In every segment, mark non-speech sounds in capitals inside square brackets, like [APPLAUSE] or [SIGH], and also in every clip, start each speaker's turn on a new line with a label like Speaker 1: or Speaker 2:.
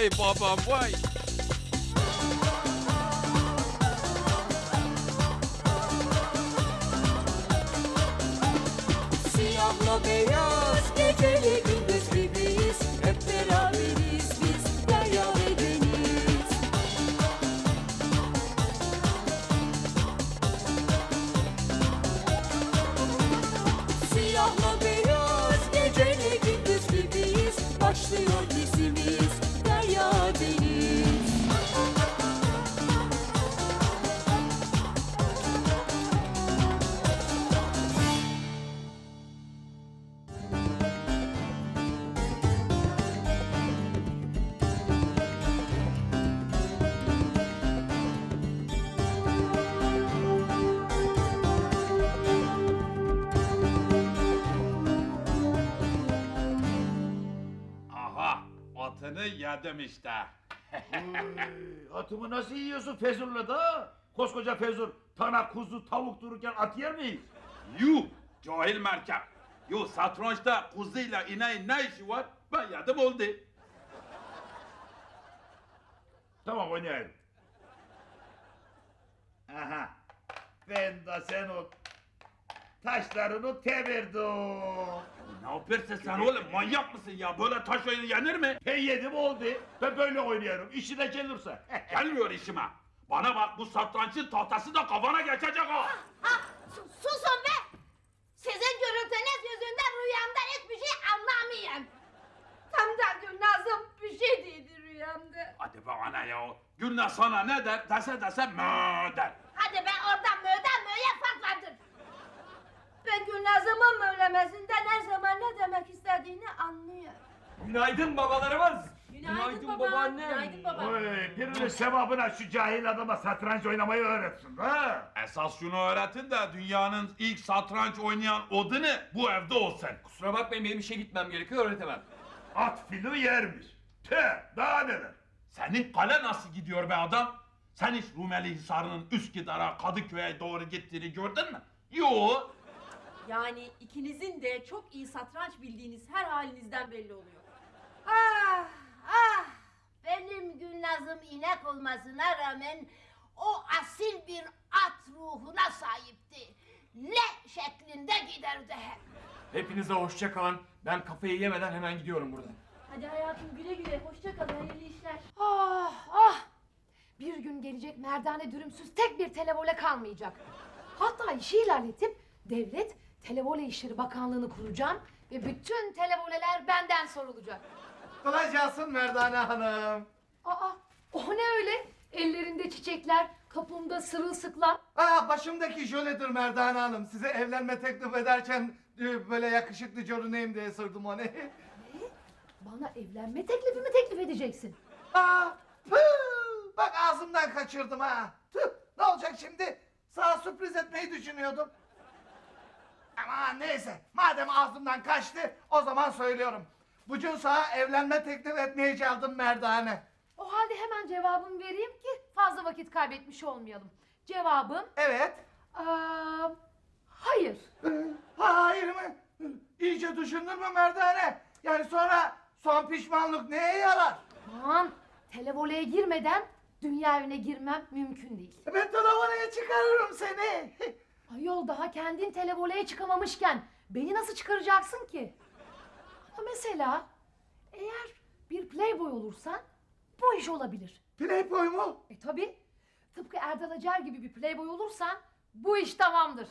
Speaker 1: benim vay babam vay.
Speaker 2: Siyahla beyaz geceli
Speaker 1: atını yedim işte.
Speaker 3: Oy, atımı nasıl yiyorsun Fezur'la da? Koskoca Fezur, tana kuzu, tavuk dururken at yer miyiz?
Speaker 1: Yuh cahil merkep. Yuh satrançta kuzuyla ineğin ne işi var? Ben yedim oldu.
Speaker 3: Tamam oynayalım. Aha. Ben de sen o taşlarını tevirdim.
Speaker 1: Ne yapıyorsun sen oğlum manyak mısın ya? Böyle taş oyunu yenir mi?
Speaker 3: Ben yedim oldu. Ben böyle oynuyorum. İşine gelirse. [LAUGHS]
Speaker 1: Gelmiyor işime. Bana bak bu satrançın tahtası da kafana geçecek ha.
Speaker 4: Ah, su- susun be! Sizin gürültünüz yüzünden rüyamda hiçbir şey anlamıyorum. Tam da Gülnaz'ım bir şey dedi rüyamda.
Speaker 1: Hadi be ana ya. Gülna sana ne der? Dese dese mö der.
Speaker 4: Hadi be oradan vardır. Ben Gülnaz'ımın mövlemesinden her zaman ne demek istediğini anlıyorum.
Speaker 5: Günaydın babalarımız.
Speaker 4: Günaydın baba,
Speaker 5: babaannem.
Speaker 4: günaydın baba.
Speaker 3: Oy, birinin sevabına şu cahil adama satranç oynamayı öğretsin. Ha?
Speaker 1: Esas şunu öğretin de dünyanın ilk satranç oynayan odunu bu evde olsun.
Speaker 5: Kusura bakmayın benim işe gitmem gerekiyor öğretemem.
Speaker 3: At fili yermiş. Tüh, daha neler?
Speaker 1: Senin kale nasıl gidiyor be adam? Sen hiç Rumeli Hisarı'nın Üsküdar'a, Kadıköy'e doğru gittiğini gördün mü? Yo.
Speaker 6: Yani ikinizin de çok iyi satranç bildiğiniz her halinizden belli oluyor.
Speaker 4: Ah ah benim Gülnaz'ım inek olmasına rağmen o asil bir at ruhuna sahipti. Le şeklinde giderdi hep.
Speaker 5: Hepinize hoşça kalın. Ben kafayı yemeden hemen gidiyorum buradan.
Speaker 6: Hadi hayatım güle güle hoşça kal hayırlı işler.
Speaker 7: Ah ah! Bir gün gelecek merdane dürümsüz tek bir televole kalmayacak. Hatta işi ilerletip devlet televole işleri bakanlığını kuracağım ve bütün televoleler benden sorulacak.
Speaker 8: Kolay gelsin Merdane Hanım.
Speaker 7: Aa o ne öyle? Ellerinde çiçekler, kapımda sırılsıklam.
Speaker 8: Aa, başımdaki jöledir Merdane Hanım. Size evlenme teklif ederken e, böyle yakışıklı görüneyim diye sordum onu. [LAUGHS]
Speaker 7: Bana evlenme teklifi mi teklif edeceksin?
Speaker 8: Aa, püh! Bak ağzımdan kaçırdım ha. Tüh, ne olacak şimdi? Sana sürpriz etmeyi düşünüyordum. Ama neyse, madem ağzımdan kaçtı, o zaman söylüyorum. Bugün sana evlenme teklif etmeye geldim Merdane.
Speaker 7: O halde hemen cevabımı vereyim ki fazla vakit kaybetmiş olmayalım. Cevabım
Speaker 8: Evet.
Speaker 7: aa, hayır.
Speaker 8: Hayır mı? İyice düşündün mü Merdane? Yani sonra son pişmanlık neye yarar?
Speaker 7: Aman televoleye girmeden dünya evine girmem mümkün değil.
Speaker 8: Ben telefonaya çıkarırım seni.
Speaker 7: Ayol daha kendin televoleye çıkamamışken beni nasıl çıkaracaksın ki? Ama mesela eğer bir playboy olursan bu iş olabilir.
Speaker 8: Playboy mu?
Speaker 7: E tabi tıpkı Erdal Acar gibi bir playboy olursan bu iş tamamdır.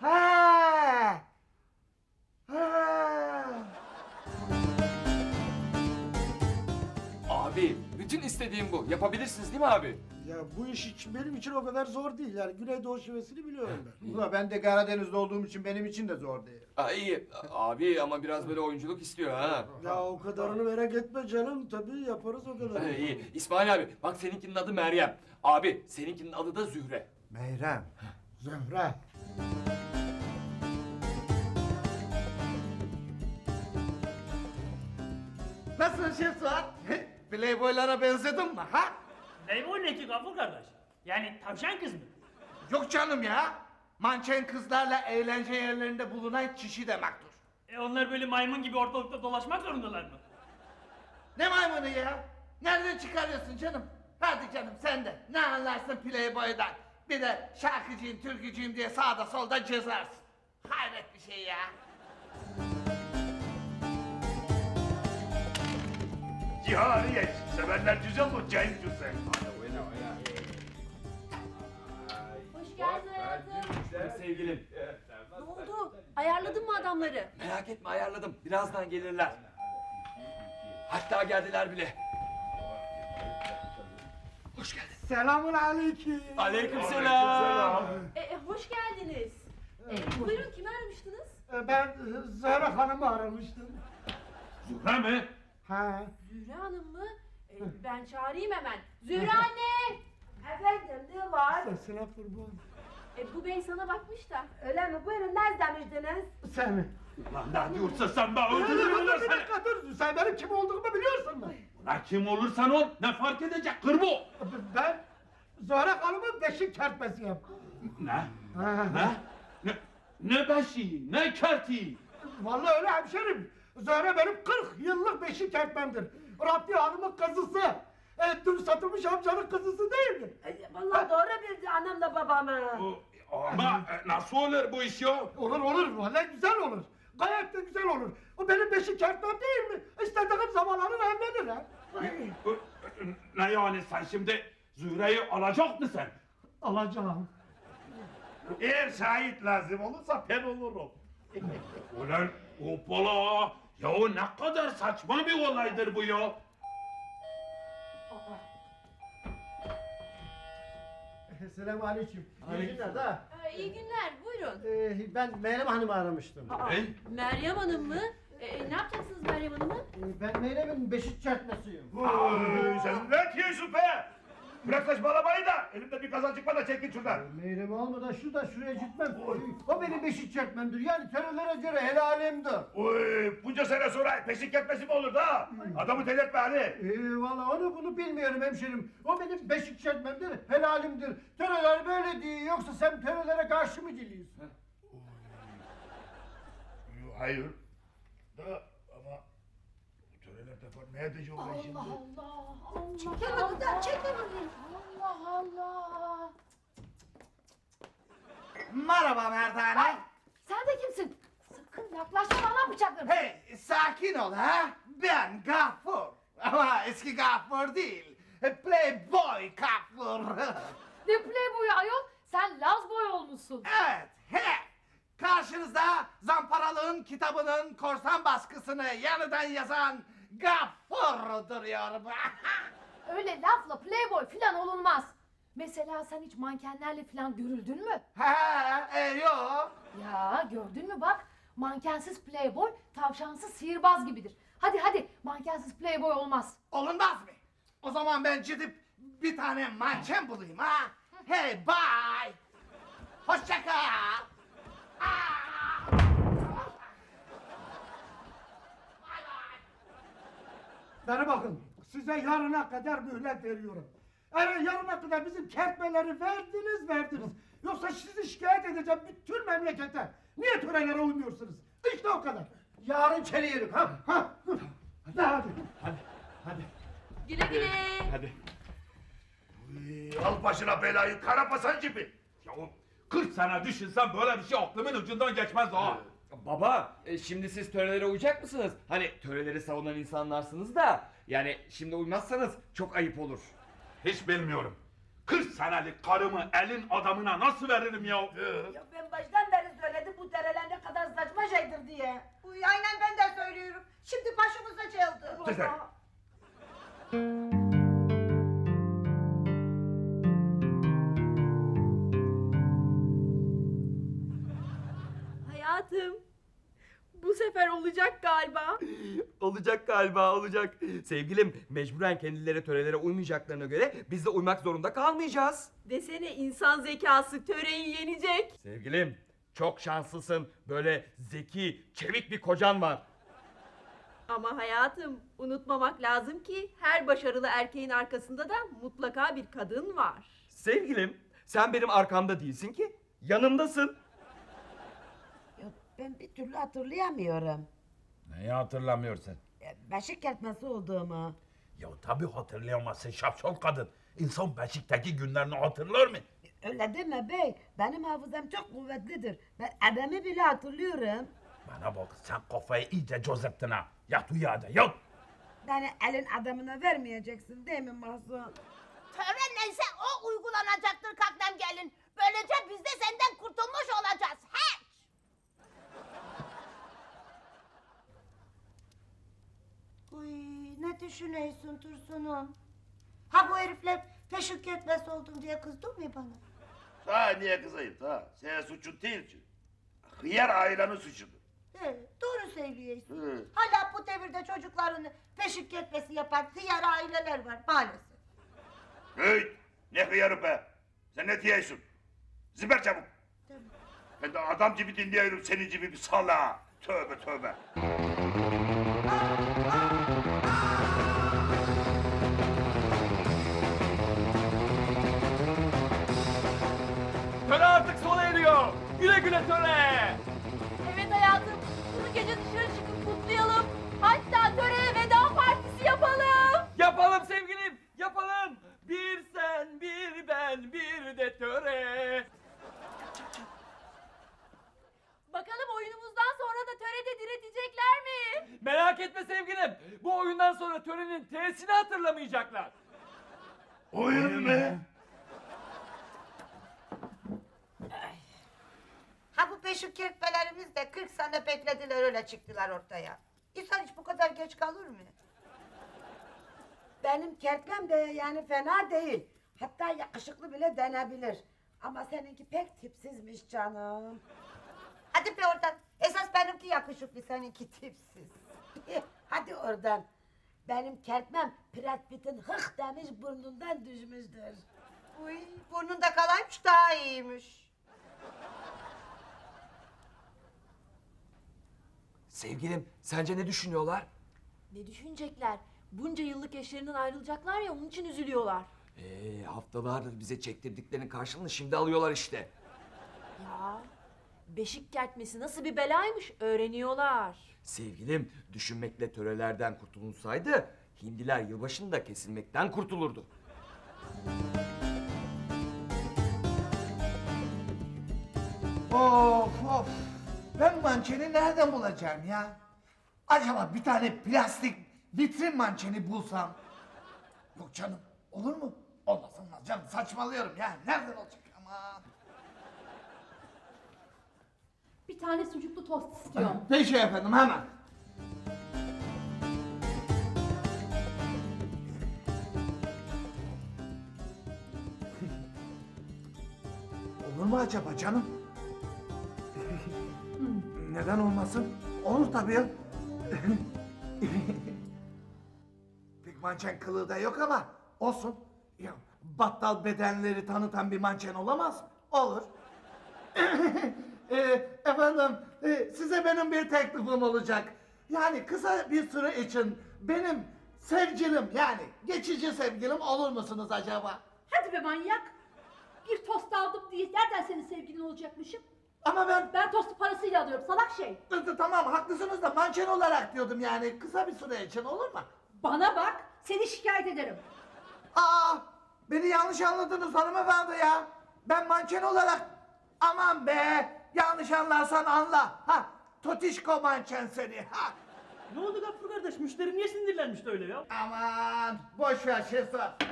Speaker 8: Ha. Ha.
Speaker 5: Abi bütün istediğim bu. Yapabilirsiniz değil mi abi?
Speaker 9: Ya bu iş için benim için o kadar zor değil. Yani Güneydoğu şivesini biliyorum ben.
Speaker 8: Ulan ben de Karadeniz'de olduğum için benim için de zor değil.
Speaker 5: Aa, iyi. Abi ama biraz böyle oyunculuk istiyor ha.
Speaker 9: Ya o kadarını merak etme canım. Tabii yaparız o kadarını.
Speaker 5: Ee, iyi. İsmail abi bak seninkinin adı Meryem. Abi seninkinin adı da Zühre.
Speaker 8: Meyrem.
Speaker 9: Zöhre.
Speaker 8: Nasılsın Şef Suat? Playboylara benzedim mi ha?
Speaker 10: Ne ki Gafur kardeş? Yani tavşan kız mı?
Speaker 8: Yok canım ya. Mançen kızlarla eğlence yerlerinde bulunan kişi demektir.
Speaker 10: E onlar böyle maymun gibi ortalıkta dolaşmak zorundalar mı?
Speaker 8: Ne maymunu ya? Nereden çıkarıyorsun canım? Hadi canım sen de. Ne anlarsın Playboy'dan? Bir de şarkıcıyım, türkücüyüm diye sağda solda cızarsın. Hayret bir şey ya.
Speaker 3: Cihaniye sevenler güzel olur Cenk güzel.
Speaker 6: Hoş geldin hayatım.
Speaker 5: Sevgilim.
Speaker 6: Ne oldu? Ayarladın mı adamları?
Speaker 5: Merak etme ayarladım. Birazdan gelirler. Hatta geldiler bile. Hoş geldin.
Speaker 9: Selamun aleyküm.
Speaker 5: Aleykümselam.
Speaker 6: E, e, hoş geldiniz. E, buyurun kimi aramıştınız?
Speaker 9: Ee, Ben e, Zahra Hanım'ı aramıştım.
Speaker 1: Zühre mi?
Speaker 9: Ha.
Speaker 6: Zühre Hanım mı? E, ben çağırayım hemen. Zühre anne!
Speaker 4: Efendim ne var?
Speaker 9: Sesine kurban.
Speaker 6: E, bu bey sana bakmış da.
Speaker 4: Öyle mi? Buyurun ne istemiştiniz?
Speaker 9: Seni.
Speaker 1: Lan ne diyorsun sen
Speaker 9: dur,
Speaker 1: öldürürler
Speaker 9: bir
Speaker 1: seni.
Speaker 9: dakika dur. Sen benim kim olduğumu biliyorsun mu?
Speaker 1: Ulan kim olursan ol ne fark edecek kırbo.
Speaker 9: Ben Zahra Hanım'ın beşik kertmesiyim.
Speaker 1: Ne?
Speaker 9: Ha.
Speaker 1: Ne? Ne? Ne beşiği ne kertiği.
Speaker 9: Vallahi öyle hemşerim. Zahra benim 40 yıllık beşik kertmemdir. Rabbi Hanım'ın kızısı. E, dün satılmış amcanın kızısı değil mi?
Speaker 4: E, Vallahi doğru bildi annemle babamı.
Speaker 1: Bu- Ama e, nasıl olur bu iş ya?
Speaker 9: Olur olur vallahi güzel olur. Gayet de güzel olur. O benim beşik kertmem değil mi? İstediğim zaman alır evlenir ha.
Speaker 1: Ne yani sen şimdi Zühre'yi alacak mısın?
Speaker 9: Alacağım.
Speaker 3: Eğer şahit lazım olursa ben olurum.
Speaker 1: Ulan hoppala. Ya ne kadar saçma bir olaydır bu ya.
Speaker 9: Selamun aleyküm. İyi günler de.
Speaker 6: E, iyi günler buyurun.
Speaker 9: Ee, ben Meryem Hanım'ı aramıştım.
Speaker 6: Aa,
Speaker 1: Ne?
Speaker 6: Meryem Hanım mı? E, e, ne yapacaksınız Meryem Hanım'ı?
Speaker 9: Ee, ben Meryem'in beşik kertmesiyim.
Speaker 3: Oy, sen ne diyorsun be? Bırak saçmalamayı da elimde bir kazan çıkma da çek git şuradan.
Speaker 9: Meryem almadan şuradan şuraya gitmem. O benim beşik kertmemdir. Yani terörlere göre helalimdir.
Speaker 3: Oy, bunca sene sonra peşik etmesi mi olur da? Adamı delirtme Ali.
Speaker 9: Ee, valla onu bunu bilmiyorum hemşerim. O benim beşik kertmemdir, helalimdir. Terörler böyle diyor. Yoksa sen terörlere karşı mı diliyorsun?
Speaker 3: Hayır. Da ama bu töreler de var. Ne edeceğim ben şimdi?
Speaker 7: Allah Allah.
Speaker 4: Çekil buradan çekil buradan.
Speaker 7: Allah Allah.
Speaker 8: Merhaba Merdane.
Speaker 7: Sen de kimsin? Sakın yaklaşma bana bıçaklarım.
Speaker 8: Hey, sakin ol ha. Ben Gaffur. Ama eski Gaffur değil. Playboy Gaffur.
Speaker 7: Ne playboyu ayol? Sen Laz boy olmuşsun.
Speaker 8: evet, he. Karşınızda Zamparalığın kitabının korsan baskısını yeniden yazan Gaffur duruyor. [LAUGHS]
Speaker 7: Öyle lafla playboy filan olunmaz. Mesela sen hiç mankenlerle filan görüldün mü?
Speaker 8: ha, e, yok.
Speaker 7: Ya gördün mü bak mankensiz playboy tavşansız sihirbaz gibidir. Hadi hadi mankensiz playboy olmaz.
Speaker 8: Olunmaz mı? O zaman ben gidip bir tane manken bulayım ha. Hey bye. Hoşça kal. Aa! Bye bye.
Speaker 9: Bana bakın, size yarına kadar mühlet veriyorum. Eğer yarına kadar bizim kertmeleri verdiniz verdiniz. Yoksa sizi şikayet edeceğim bütün memlekete. Niye törelere uymuyorsunuz? İşte o kadar. Yarın çeliyorum ha. ha. Hadi hadi.
Speaker 5: Hadi.
Speaker 6: Güle güle.
Speaker 5: Hadi.
Speaker 3: Oy, al başına belayı karapasan gibi.
Speaker 1: Ya o 40 sene düşünsem böyle bir şey aklımın ucundan geçmez ha.
Speaker 5: Baba, e, şimdi siz törelere uyacak mısınız? Hani töreleri savunan insanlarsınız da, yani şimdi uymazsanız çok ayıp olur.
Speaker 1: Hiç bilmiyorum. 40 senelik karımı elin adamına nasıl veririm ya?
Speaker 4: Ya ben baştan beri söyledim bu dereler ne kadar saçma şeydir diye. Uy aynen ben de söylüyorum. Şimdi başımıza çaldı.
Speaker 3: Güzel.
Speaker 6: Bu sefer olacak galiba.
Speaker 5: Olacak galiba olacak. Sevgilim mecburen kendileri törelere uymayacaklarına göre biz de uymak zorunda kalmayacağız.
Speaker 6: Desene insan zekası töreyi yenecek.
Speaker 5: Sevgilim çok şanslısın. Böyle zeki, çevik bir kocan var.
Speaker 6: Ama hayatım unutmamak lazım ki her başarılı erkeğin arkasında da mutlaka bir kadın var.
Speaker 5: Sevgilim sen benim arkamda değilsin ki. Yanımdasın.
Speaker 11: Ben bir türlü hatırlayamıyorum.
Speaker 1: Neyi hatırlamıyorsun?
Speaker 11: E, Beşik kertmesi olduğumu.
Speaker 1: Ya tabii hatırlayamazsın şapşal kadın. İnsan Beşik'teki günlerini hatırlar mı?
Speaker 11: Öyle deme bey. Benim hafızam çok kuvvetlidir. Ben adamı bile hatırlıyorum.
Speaker 1: Bana bak sen kafayı iyice cozettin ha. Yat uyu hadi yat.
Speaker 11: Beni elin adamına vermeyeceksin değil mi Mahsun?
Speaker 4: Tören neyse o uygulanacaktır kaknem gelin. Böylece biz de senden kurtulmuş olacağız. Hiç.
Speaker 12: Uy ne düşünüyorsun Tursun'um? Ha bu herifler peşik etmez oldum diye kızdın mı bana?
Speaker 3: Ta niye kızayım ta? Senin suçun değil ki. Hıyar ailenin suçudur.
Speaker 12: He, doğru söylüyorsun.
Speaker 3: Hı.
Speaker 12: Hala bu devirde çocuklarını peşik etmesi yapan hıyar aileler var maalesef.
Speaker 3: Hey! Ne hıyarı be? Sen ne diyorsun? Ziber çabuk.
Speaker 12: Tamam.
Speaker 3: Ben de adam gibi dinliyorum senin gibi bir sala. Tövbe tövbe.
Speaker 5: Güle güle töre.
Speaker 6: Evet hayatım. Bu gece dışarı çıkıp kutlayalım. Hatta töreye veda partisi yapalım.
Speaker 5: Yapalım sevgilim, yapalım. Bir sen, bir ben, bir de töre.
Speaker 6: Bakalım oyunumuzdan sonra da törede diretecekler mi?
Speaker 5: Merak etme sevgilim. Bu oyundan sonra törenin T'sini hatırlamayacaklar.
Speaker 3: Oyun mu?
Speaker 12: Peşik etmelerimiz de 40 sene beklediler öyle çıktılar ortaya. İnsan hiç bu kadar geç kalır mı?
Speaker 11: Benim kertmem de yani fena değil. Hatta yakışıklı bile denebilir. Ama seninki pek tipsizmiş canım.
Speaker 12: Hadi be oradan. Esas benimki yakışıklı seninki tipsiz. [LAUGHS]
Speaker 11: Hadi oradan. Benim kertmem Brad Pitt'in hıh demiş burnundan düşmüştür.
Speaker 12: Uy burnunda kalaymış daha iyiymiş.
Speaker 5: Sevgilim, sence ne düşünüyorlar?
Speaker 6: Ne düşünecekler? Bunca yıllık eşlerinden ayrılacaklar ya onun için üzülüyorlar.
Speaker 5: Ee, haftalardır bize çektirdiklerinin karşılığını şimdi alıyorlar işte.
Speaker 6: Ya beşik kertmesi nasıl bir belaymış öğreniyorlar.
Speaker 5: Sevgilim, düşünmekle törelerden kurtulunsaydı, hindiler yılbaşında kesilmekten kurtulurdu.
Speaker 8: Of of. Ben mançeni nereden bulacağım ya? Acaba bir tane plastik vitrin mançeni bulsam? Yok canım. Olur mu? Olmaz olmaz canım. Saçmalıyorum ya. Nereden olacak ama?
Speaker 7: Bir tane sucuklu tost istiyorum.
Speaker 8: Peki efendim hemen. [LAUGHS] Olur mu acaba canım? Neden olmasın? Olur tabii. ya. [LAUGHS] Pek mançen kılığı da yok ama olsun. Ya, battal bedenleri tanıtan bir mançen olamaz? Olur. [LAUGHS] E, efendim, e, size benim bir teklifim olacak. Yani kısa bir süre için benim sevgilim yani geçici sevgilim olur musunuz acaba?
Speaker 7: Hadi be manyak. Bir tost aldım diye nereden senin sevgilin olacakmışım?
Speaker 8: Ama ben
Speaker 7: Ben tostu parasıyla alıyorum salak şey.
Speaker 8: Tamam haklısınız da mançen olarak diyordum yani kısa bir süre için olur mu?
Speaker 7: Bana bak seni şikayet ederim.
Speaker 8: Aa beni yanlış anladınız hanımefendi ya. Ben mançen olarak aman be yanlış anlarsan anla. Ha Totişko mançen seni. Ha.
Speaker 10: Ne oldu Gaffur kardeş? Müşteri niye sinirlenmiş de öyle ya?
Speaker 8: Aman boş ver Şehzat.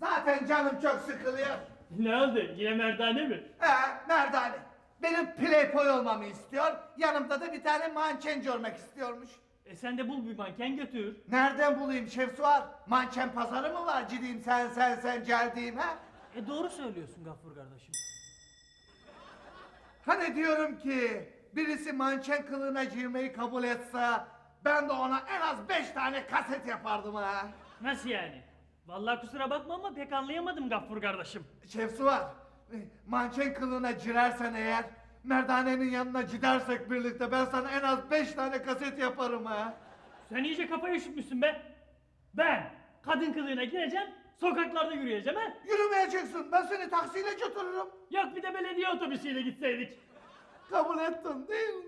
Speaker 8: Zaten canım çok sıkılıyor.
Speaker 10: Ne oldu? Yine merdane mi?
Speaker 8: He merdane. Benim playboy olmamı istiyor. Yanımda da bir tane mançen görmek istiyormuş.
Speaker 10: E sen de bul bir manken götür.
Speaker 8: Nereden bulayım Şefsuar? Mançen pazarı mı var cidiyim sen sen sen geldiğim ha?
Speaker 10: E doğru söylüyorsun Gaffur kardeşim.
Speaker 8: Hani diyorum ki birisi mançen kılığına girmeyi kabul etse ben de ona en az beş tane kaset yapardım ha.
Speaker 10: Nasıl yani? Vallahi kusura bakma ama pek anlayamadım Gaffur kardeşim.
Speaker 8: Şefsuar mançen kılığına girersen eğer merdanenin yanına gidersek birlikte ben sana en az beş tane kaset yaparım ha.
Speaker 10: Sen iyice kafayı üşütmüşsün be. Ben kadın kılığına gireceğim, sokaklarda yürüyeceğim ha?
Speaker 8: Yürümeyeceksin ben seni taksiyle götürürüm.
Speaker 10: Yok bir de belediye otobüsüyle gitseydik.
Speaker 8: Kabul ettin değil mi?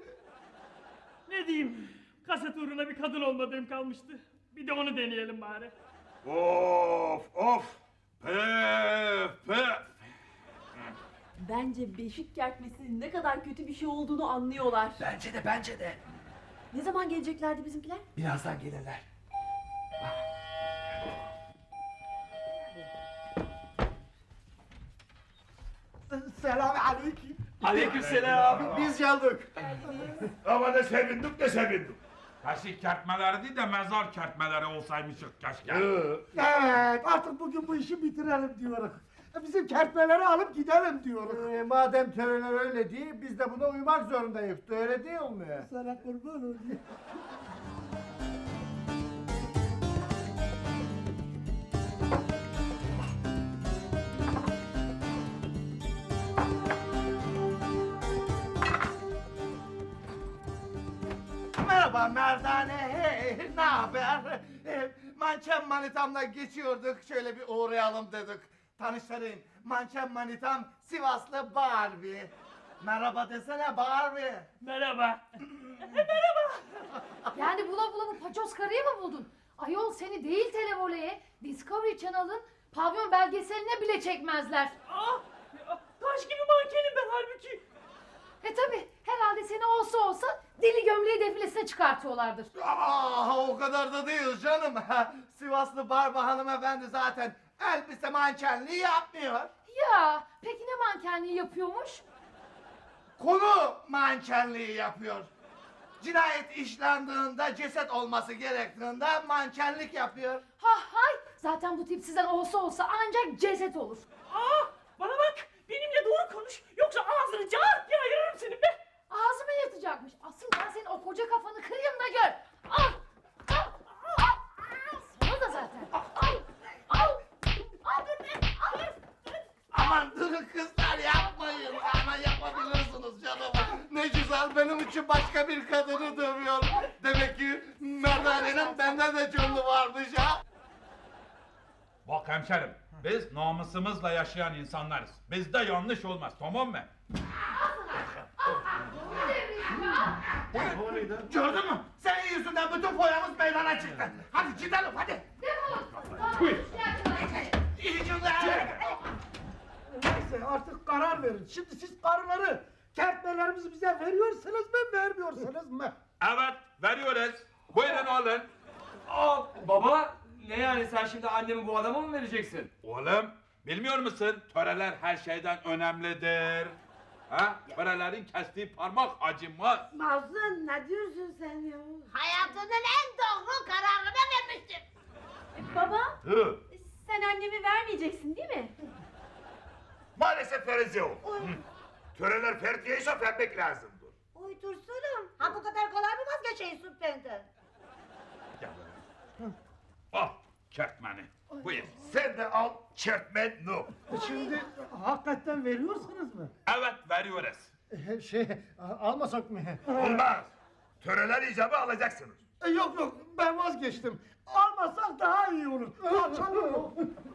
Speaker 10: Ne diyeyim? Kaset uğruna bir kadın olmadığım kalmıştı. Bir de onu deneyelim bari.
Speaker 1: Of of. Pef pef.
Speaker 6: Bence beşik kertmesinin ne kadar kötü bir şey olduğunu anlıyorlar.
Speaker 5: Bence de bence de.
Speaker 6: Ne zaman geleceklerdi bizimkiler?
Speaker 5: Birazdan gelirler.
Speaker 9: Selam aleyküm.
Speaker 5: Aleykümselam.
Speaker 9: Biz geldik.
Speaker 3: Ama ne sevindim de sevindim.
Speaker 1: Kaşık kertmeleri değil de mezar kertmeleri olsaymışık keşke.
Speaker 9: Evet artık bugün bu işi bitirelim diyoruz. Bizim kertmeleri alıp gidelim diyoruz. madem töreler öyle değil biz de buna uymak zorundayız. Öyle değil mi? Sana kurban olayım.
Speaker 8: Merhaba Merdane, hey, ne haber? Ee, Mançem manitamla geçiyorduk, şöyle bir uğrayalım dedik. Tanıştırayım, Mançem manitam Sivaslı Barbie. Merhaba desene Barbie. [CLEARS THROAT]
Speaker 10: Merhaba.
Speaker 7: Yani bula bula bu paçoz karıyı mı buldun? Ayol seni değil televoleye, Discovery Channel'ın pavyon belgeseline bile çekmezler.
Speaker 10: Ah! ya, Taş gibi mankenim ben halbuki.
Speaker 7: E tabi herhalde seni olsa olsa deli gömleği defilesine çıkartıyorlardır.
Speaker 8: Aa, o kadar da değil canım. [LAUGHS] Sivaslı Barbie hanımefendi zaten elbise mankenliği yapmıyor.
Speaker 7: Ya peki ne mankenliği yapıyormuş?
Speaker 8: Konu mankenliği yapıyor. Cinayet işlendiğinde ceset olması gerektiğinde mankenlik yapıyor.
Speaker 7: Ha hay zaten bu tip sizden olsa olsa ancak ceset olur.
Speaker 10: Ah! Bana bak! Benimle doğru konuş. Yoksa ağzını cart diye ayırırım senin be.
Speaker 7: Ağzıma yatacakmış. Asıl ben senin o koca kafanı kırayım da gör. Al! Al! Al! Sana da zaten. Al! Al! Al dur be! Al!
Speaker 8: Aman durun kızlar yapmayın. Ama yapabilirsiniz canım. Ne güzel benim için başka bir kadını dövüyor. Demek ki Merdane'nin bende de gönlü varmış ha.
Speaker 1: Bak hemşerim, biz namusumuzla yaşayan insanlarız. Bizde yanlış olmaz, tamam mı?
Speaker 8: Gördün mü? Senin yüzünden bütün foyamız meydana çıktı. Hadi gidelim hadi.
Speaker 9: Neyse artık karar verin. Şimdi siz karıları kertmelerimizi bize veriyorsunuz mu vermiyorsunuz mu?
Speaker 1: Evet, veriyoruz. Buyurun alın.
Speaker 5: Aa, baba ne yani sen şimdi annemi bu adama mı vereceksin?
Speaker 1: Oğlum, bilmiyor musun? Töreler her şeyden önemlidir. Ha? Törelerin kestiği parmak acımaz.
Speaker 11: Mazlum ne diyorsun sen ya?
Speaker 4: Hayatının en doğru kararını vermiştir.
Speaker 6: Baba
Speaker 1: Hı.
Speaker 6: sen annemi vermeyeceksin değil mi?
Speaker 3: Maalesef veririz yok. Töreler ferdiyeyse vermek lazımdır.
Speaker 12: Oy Dursun'um. Ha bu kadar kolay mı vazgeçeysin benden?
Speaker 1: Gel buraya. Al, kertmeni. Buyur.
Speaker 3: Sen de al çertmen no.
Speaker 9: Şimdi hakikaten veriyorsunuz mu?
Speaker 1: Evet, veriyoruz.
Speaker 9: Ee, Şey almasak mı?
Speaker 3: Olmaz. Töreler icabı alacaksınız.
Speaker 9: E, Yok yok ben vazgeçtim. Almasak daha iyi olur. Açalım. [LAUGHS]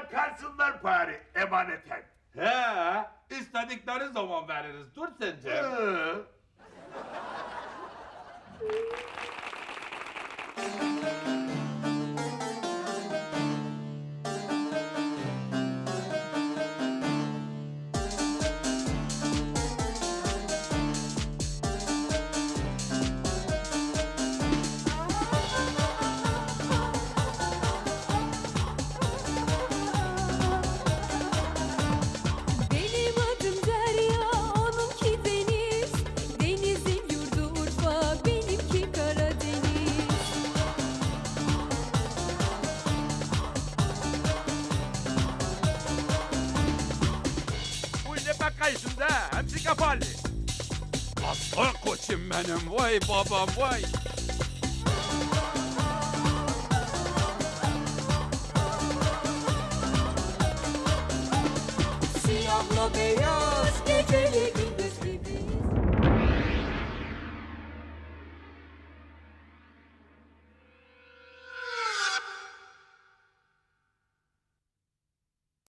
Speaker 3: Kalsınlar bari emaneten.
Speaker 1: He, istedikleri zaman veririz. Dur sence.
Speaker 3: Hı.
Speaker 1: Koçum benim. Vay babam.